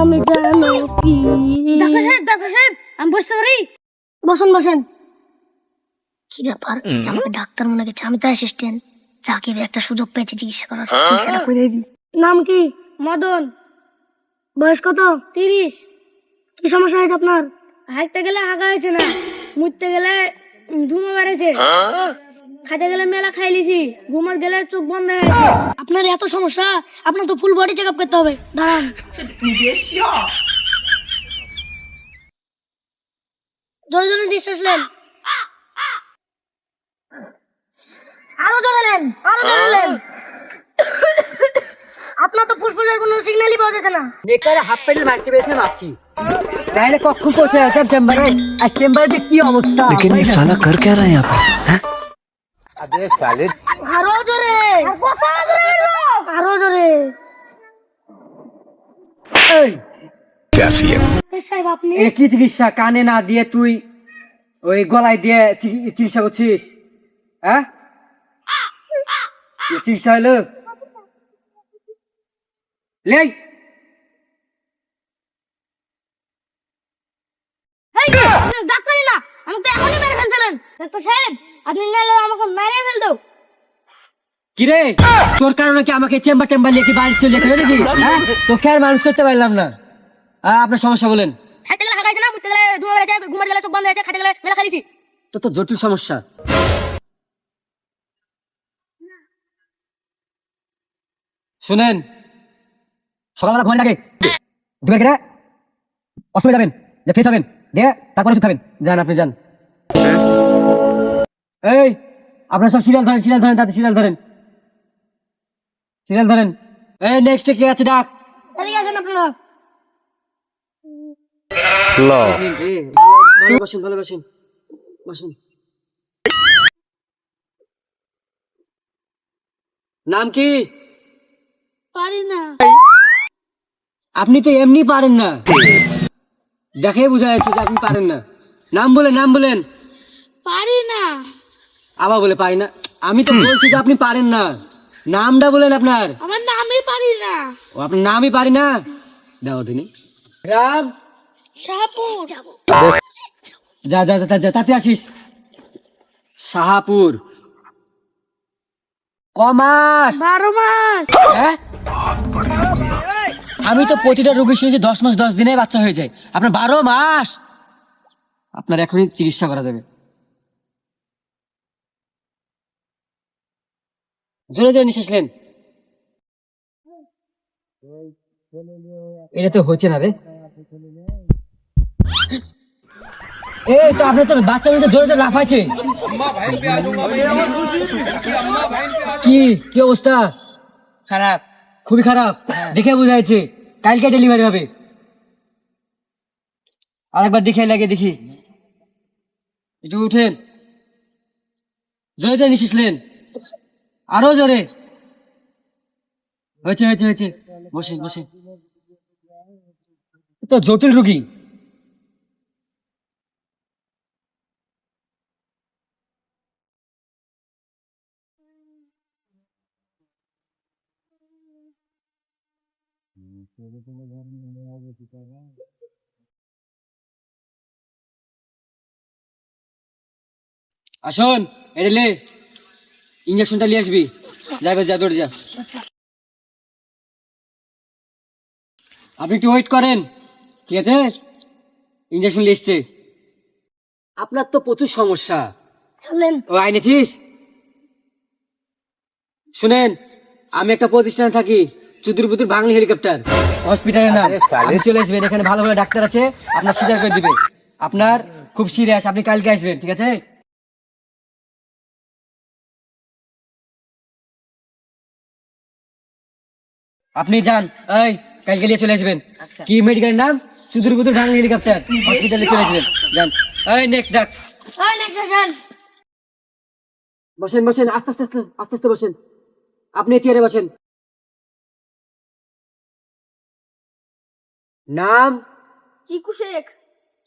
আমি জানো কি? ডাক্তার সাহেব ডাক্তার সাহেব আমি বসতে পারি? বসেন বসেন। কি ব্যাপার? আমাকে ডাক্তার মনে গেছে আমি তো অ্যাসিস্ট্যান্ট যাকে একটা সুযোগ পেয়েছি চিকিৎসা করার। চিকিৎসাটা করে দিই নাম কি? মদন। বয়স কত? তিরিশ। কি সমস্যা হয়েছে আপনার? হাঁটতে গেলে আগা হয়েছে না। মুততে গেলে ধুমো বেড়েছে। খাইতে গেলে মেলা খাই লিছি ঘুমার গেলে চোখ বন্ধ হয়ে গেছে আপনার এত সমস্যা আপনার তো ফুল বডি চেক আপ করতে হবে দাঁড়ান জোরে জোরে নিঃশ্বাস নেন আরো জোরে নেন আরো জোরে নেন আপনার তো ফুসফুসের কোনো সিগন্যালই পাওয়া যেত না বেকারে হাফ প্যান্ট মারতে পেরেছে মারছি তাহলে কখন পৌঁছে যেতাম চেম্বারে আর চেম্বারে যে কি অবস্থা लेकिन ये साला कर क्या रहा है यहाँ पे हैं? আরও জোরে। আরও জোরে। এই, সাহেব আপনি? কি চিকিৎসা? কানে না দিয়ে তুই ওই গলায় দিয়ে চিকিৎসা করছিস? হ্যাঁ? চিকিৎসা হলো? লেই! ডাক্তারই না? আমাকে তো এখনই মেরে ফেলছিলেন। ডাক্তার সাহেব আপনি নাহলে আমাকে মেরে ফেল দাও কিরে? তোর কারণে কি আমাকে চেম্বার টেম্বার কি বাড়ি চলে যেতে নাকি? হ্যাঁ? তোকে আর মানুষ করতে পারলাম না। আপনার সমস্যা বলেন। হাঁটতে গেলে হয়েছে না মুততে গেলে গেলে চোখ বন্ধ হয়েছে খাইতে গেলে মেলা খাই লিছি তো তো জটিল সমস্যা। শুনেন সকালবেলা ঘুমাই লাগে ঢুকে গেলে অসুবিধা যাবেন যে ফ্রেশ হবেন। দিয়ে তারপরে ওষুধ খাবেন যান আপনি যান। এই আপনার সব সিরিয়াল ধরেন সিরিয়াল ধরেন তাতে সিরিয়াল ধরেন। সিরিয়াল ধরেন। এই নেক্সটে কি আছে ডাক। এদিকে আসেন আপনারা। ভালো বসেন ভালো বসেন। বসেন নাম কি? পারি না। আপনি তো এমনি পারেন না। দেখে বোঝা যাচ্ছে যে আপনি পারেন না। নাম বলেন নাম বলেন। পারি না। আবার বলে পারি না। আমি তো বলছি যে আপনি পারেন না। নামটা বলেন আপনার। আমার নামই পারি না। ও আপনার নামই পারি না? দাও দিনে। রাম। শাহপুর। যাব। যা যা যা যা তাতে আসিস। শাহাপুর। কমাস বারো মাস। হ্যাঁ? আমি তো প্রতিটা রোগী শুনেছি দশ মাস, দশ দিনে বাচ্চা হয়ে যায়। আপনার বারো মাস। আপনার এখনই চিকিৎসা করা যাবে। জোরে জোরে নিঃশ্বাস নেন। এটা তো হচ্ছে না রে। এই তো আপনার তো বাচ্চা মেয়ে জোরে জোরে লাফাচ্ছে। কি কি অবস্থা? খারাপ। খুবই খারাপ। দেখে বোঝা যাচ্ছে। কালকে ডেলিভারি হবে। আরেকবার দেখে লাগে দেখি। একটু উঠেন। জোরে জোরে নিশিসলেন আরও জোরে। হয়েছে হয়েছে হয়েছে। বসে বসে তো জটিল রুগী। আসুন এটা লে ইঞ্জেকশনটা নিয়ে আসবি। যাবে যা দৌড়ে যা। আপনি একটু ওয়েট করেন। ঠিক আছে? ইঞ্জেকশন নিয়ে এসছে। আপনার তো প্রচুর সমস্যা। চলেন। ও আইনেছিস শুনেন আমি একটা প্রতিষ্ঠানে থাকি। বুদুর বাংলা হেলিকপ্টার। হসপিটালে না আপনি চলে আসবেন এখানে ভালো ভালো ডাক্তার আছে আপনার সিজার করে দিবে। আপনার খুব সিরিয়াস আপনি কালকে আসবেন ঠিক আছে? আপনি যান এই কালকে নিয়ে চলে আসবেন। কি মেডিকেলের নাম? চুদুর বুদুর হেলিকপ্টার। হসপিটালে চলে আসবেন। যান। এই নেক্সট ডাক। বসেন বসেন আস্তে আস্তে আস্তে আস্তে আস্তে বসেন। আপনি চেয়ারে বসেন। নাম? চিকু শেখ।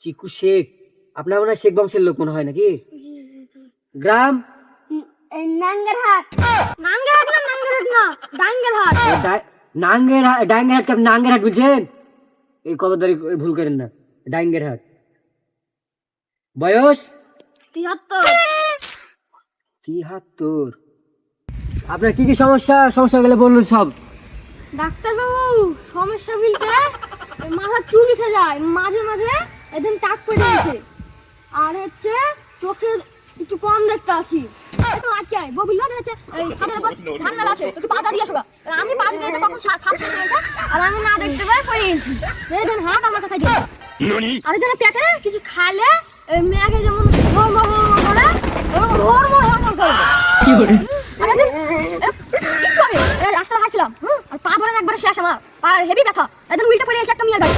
চিকু শেখ। আপনার মনে হয় শেখ বংশের লোক মনে হয় নাকি? গ্রাম? নাঙ্গেরহাট। নাঙ্গেরহাট না নাঙ্গেরহাট ডাঙ্গেরহাট। এই কবরদারি ভুল করেন না। বয়স? তিয়াত্তর। আপনার কি কি সমস্যা? সমস্যা গেলে বলুন সব। ডাক্তারবাবু সমস্যা বলতে মাথার চুল উঠে যায়। মাঝে মাঝে একদম টাক পড়ে গেছে। আর হচ্ছে চোখে একটু কম দেখতে আছি। তো আজকে ববিল না হচ্ছে এই ছাদের উপর ধান মেলা আছে। একটু পাতা দিয়ে আসো আমি পাতা দিয়ে কখন সাত সাত শেষ হয়েছে আর আমি না দেখতে পাই পড়ে গেছি। এই ধরেন হাত আমার খাই দিয়ে। আর এখানে পেটে কিছু খালে এই মেয়েকে যেমন হরমর হরমর করে ওরকম হরমর হরমর করে কি করে? হাঁটছিলাম হুম, আর পা ধরেন একবারে শেষ আমার। পা হেভি ব্যথা। একদম উল্টে পড়ে গেছে একটা মেয়ের গাড়ি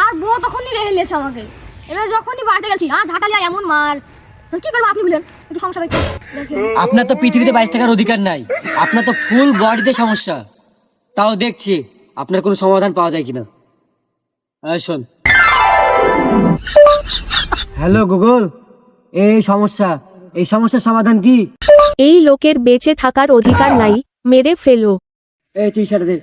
আর বউ তখনই রেখে নিয়েছে আমাকে। এবার যখনই বাড়িতে গেছি আর ঝাঁটালিয়া এমন মার। কি করব আপনি বলেন? একটু সমস্যা হয়েছে আপনার তো পৃথিবীতে বাইশ থাকার অধিকার নাই। আপনার তো ফুল বডিতে সমস্যা। তাও দেখছি আপনার কোনো সমাধান পাওয়া যায় কিনা। এই শোন। হ্যালো গুগল এই সমস্যা। এই সমস্যার সমাধান কি? এই লোকের বেঁচে থাকার অধিকার নাই মেরে ফেলো। এই চিকিৎসাটা দে।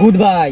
Good bye.